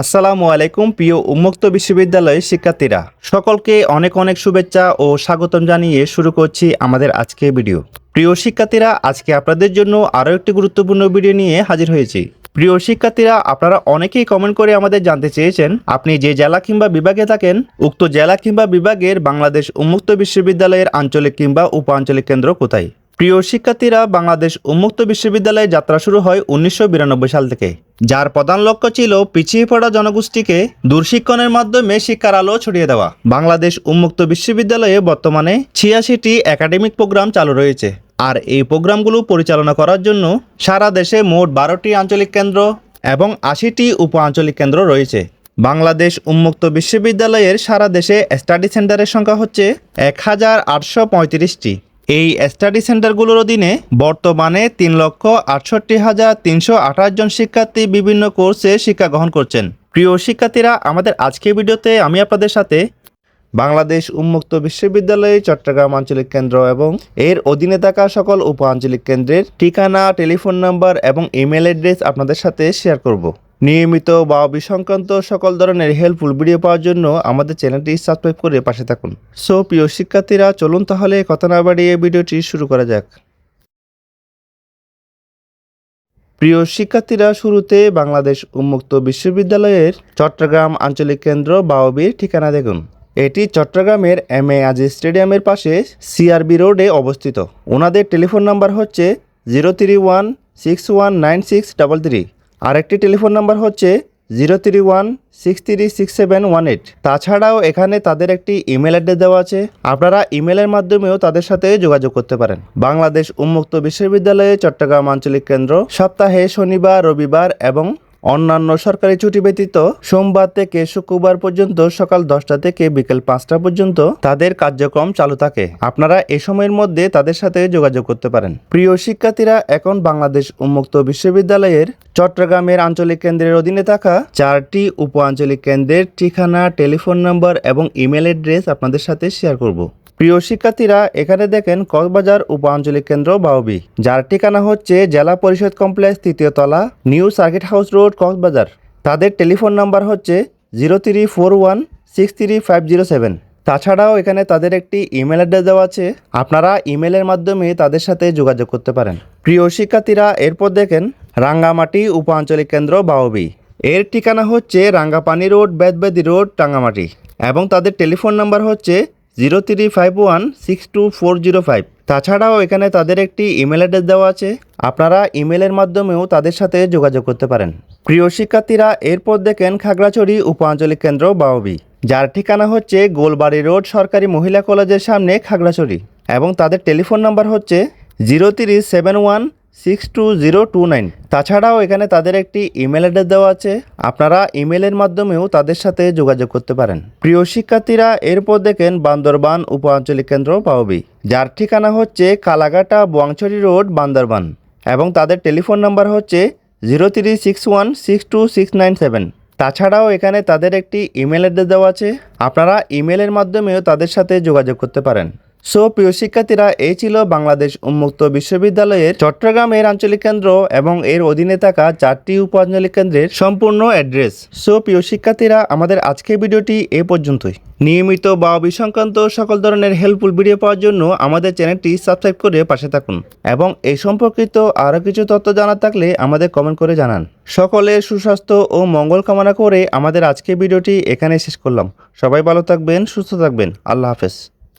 আসসালামু আলাইকুম, প্রিয় উন্মুক্ত বিশ্ববিদ্যালয়ের শিক্ষার্থীরা। সকলকে অনেক অনেক শুভেচ্ছা ও স্বাগতম জানিয়ে শুরু করছি আমাদের আজকের ভিডিও। প্রিয় শিক্ষার্থীরা, আজকে আপনাদের জন্য আরও একটি গুরুত্বপূর্ণ ভিডিও নিয়ে হাজির হয়েছি। প্রিয় শিক্ষার্থীরা, আপনারা অনেকেই কমেন্ট করে আমাদের জানতে চেয়েছেন, আপনি যে জেলা কিংবা বিভাগে থাকেন, উক্ত জেলা কিংবা বিভাগের বাংলাদেশ উন্মুক্ত বিশ্ববিদ্যালয়ের আঞ্চলিক কিংবা উপ আঞ্চলিক কেন্দ্র কোথায়? প্রিয় শিক্ষার্থীরা, বাংলাদেশ উন্মুক্ত বিশ্ববিদ্যালয়ে যাত্রা শুরু হয় উনিশশো বিরানব্বই সাল থেকে। যার প্রধান লক্ষ্য ছিল পিছিয়ে পড়া জনগোষ্ঠীকে দূরশিক্ষণের মাধ্যমে শিক্ষার আলো ছড়িয়ে দেওয়া। বাংলাদেশ উন্মুক্ত বিশ্ববিদ্যালয়ে বর্তমানে ছিয়াশিটি একাডেমিক প্রোগ্রাম চালু রয়েছে। আর এই প্রোগ্রামগুলো পরিচালনা করার জন্য সারা দেশে মোট বারোটি আঞ্চলিক কেন্দ্র এবং আশিটি উপ আঞ্চলিক কেন্দ্র রয়েছে। বাংলাদেশ উন্মুক্ত বিশ্ববিদ্যালয়ের সারা দেশে স্টাডি সেন্টারের সংখ্যা হচ্ছে এক হাজার আটশো পঁয়ত্রিশটি। এই স্টাডি সেন্টারগুলোর অধীনে বর্তমানে তিন লক্ষ আটষট্টি হাজার তিনশো আঠাশ জন শিক্ষার্থী বিভিন্ন কোর্সে শিক্ষা গ্রহণ করছেন। প্রিয় শিক্ষার্থীরা, আমাদের আজকের ভিডিওতে আমি আপনাদের সাথে বাংলাদেশ উন্মুক্ত বিশ্ববিদ্যালয়, চট্টগ্রাম আঞ্চলিক কেন্দ্র এবং এর অধীনে থাকা সকল উপ আঞ্চলিক কেন্দ্রের ঠিকানা, টেলিফোন নাম্বার এবং ইমেল অ্যাড্রেস আপনাদের সাথে শেয়ার করব। নিয়মিত বা সংক্রান্ত সকল ধরনের হেল্পফুল ভিডিও পাওয়ার জন্য আমাদের চ্যানেলটি সাবস্ক্রাইব করে পাশে থাকুন। সো প্রিয় শিক্ষার্থীরা, চলুন তাহলে কথা না বাড়িয়ে ভিডিওটি শুরু করা যাক। প্রিয় শিক্ষার্থীরা, শুরুতে বাংলাদেশ উন্মুক্ত বিশ্ববিদ্যালয়ের চট্টগ্রাম আঞ্চলিক কেন্দ্র বাওবির ঠিকানা দেখুন। এটি চট্টগ্রামের এম এ আজি স্টেডিয়ামের পাশে সিআরবি রোডে অবস্থিত। ওনাদের টেলিফোন নাম্বার হচ্ছে zero three one six one nine six double three আরেকটি টেলিফোন নাম্বার হচ্ছে zero three one six three six seven one eight. তাছাড়াও এখানে তাদের একটি ইমেল অ্যাড্রেস দেওয়া আছে। আপনারা ইমেলের মাধ্যমেও তাদের সাথে যোগাযোগ করতে পারেন। বাংলাদেশ উন্মুক্ত বিশ্ববিদ্যালয়ে চট্টগ্রাম আঞ্চলিক কেন্দ্র সপ্তাহে শনিবার, রবিবার এবং অন্যান্য সরকারি ছুটি ব্যতীত সোমবার থেকে শুক্রবার পর্যন্ত সকাল দশটা থেকে বিকেল পাঁচটা পর্যন্ত তাদের কার্যক্রম চালু থাকে। আপনারা এ সময়ের মধ্যে তাদের সাথে যোগাযোগ করতে পারেন। প্রিয় শিক্ষার্থীরা, এখন বাংলাদেশ উন্মুক্ত বিশ্ববিদ্যালয়ের চট্টগ্রামের আঞ্চলিক কেন্দ্রের অধীনে থাকা চারটি উপ আঞ্চলিক কেন্দ্রের ঠিকানা, টেলিফোন নম্বর এবং ইমেল অ্যাড্রেস আপনাদের সাথে শেয়ার করব। প্রিয় শিক্ষার্থীরা, এখানে দেখেন কক্সবাজার উপ আঞ্চলিক কেন্দ্র বাউবি। যার ঠিকানা হচ্ছে জেলা পরিষদ কমপ্লেক্স তৃতীয় তলা, new circuit house road, Cox's Bazar. তাদের টেলিফোন নাম্বার হচ্ছে zero three four one, six three five zero seven. তাছাড়াও এখানে তাদের একটি ইমেল অ্যাড্রেস দেওয়া আছে। আপনারা ইমেলের মাধ্যমে তাদের সাথে যোগাযোগ করতে পারেন। প্রিয় শিক্ষার্থীরা, এরপর দেখেন রাঙ্গামাটি উপ আঞ্চলিক কেন্দ্র বাউবি। এর ঠিকানা হচ্ছে রাঙ্গাপানি রোড বেদবেদি রোড রাঙ্গামাটি এবং তাদের টেলিফোন নাম্বার হচ্ছে zero three five one six two four zero five. তাছাড়াও এখানে তাদের একটি ইমেল অ্যাড্রেস দেওয়া আছে। আপনারা ইমেলের মাধ্যমেও তাদের সাথে যোগাযোগ করতে পারেন। প্রিয় শিক্ষার্থীরা, এরপর দেখেন খাগড়াছড়ি উপ আঞ্চলিক কেন্দ্র বাওবি যার ঠিকানা হচ্ছে গোলবাড়ি রোড, সরকারি মহিলা কলেজের সামনে খাগড়াছড়ি। এবং তাদের টেলিফোন নাম্বার হচ্ছে zero three seven one six two zero two nine তাছাড়াও এখানে তাদের একটি ইমেল অ্যাড্রেস দেওয়া আছে। আপনারা ইমেলের মাধ্যমেও তাদের সাথে যোগাযোগ করতে পারেন। প্রিয় শিক্ষার্থীরা, এরপর দেখেন বান্দরবান উপ আঞ্চলিক কেন্দ্র পাওবি। যার ঠিকানা হচ্ছে কালাঘাটা বোয়াংছড়ি রোড, বান্দরবান। এবং তাদের টেলিফোন নাম্বার হচ্ছে zero three six one six two six nine seven তাছাড়াও এখানে তাদের একটি ইমেল অ্যাড্রেস দেওয়া আছে। আপনারা ইমেলের মাধ্যমেও তাদের সাথে যোগাযোগ করতে পারেন। সো প্রিয় শিক্ষার্থীরা, এই ছিল বাংলাদেশ উন্মুক্ত বিশ্ববিদ্যালয়ের চট্টগ্রামের আঞ্চলিক কেন্দ্র এবং এর অধীনে থাকা চারটি উপ আঞ্চলিক কেন্দ্রের সম্পূর্ণ অ্যাড্রেস। সো প্রিয় শিক্ষার্থীরা, আমাদের আজকের ভিডিওটি এ পর্যন্তই। নিয়মিত বা সংক্রান্ত সকল ধরনের হেল্পফুল ভিডিও পাওয়ার জন্য আমাদের চ্যানেলটি সাবস্ক্রাইব করে পাশে থাকুন এবং এই সম্পর্কিত আরও কিছু তথ্য জানার থাকলে আমাদের কমেন্ট করে জানান। সকলের সুস্বাস্থ্য ও মঙ্গল কামনা করে আমাদের আজকের ভিডিওটি এখানে শেষ করলাম। সবাই ভালো থাকবেন, সুস্থ থাকবেন। আল্লাহ হাফেজ।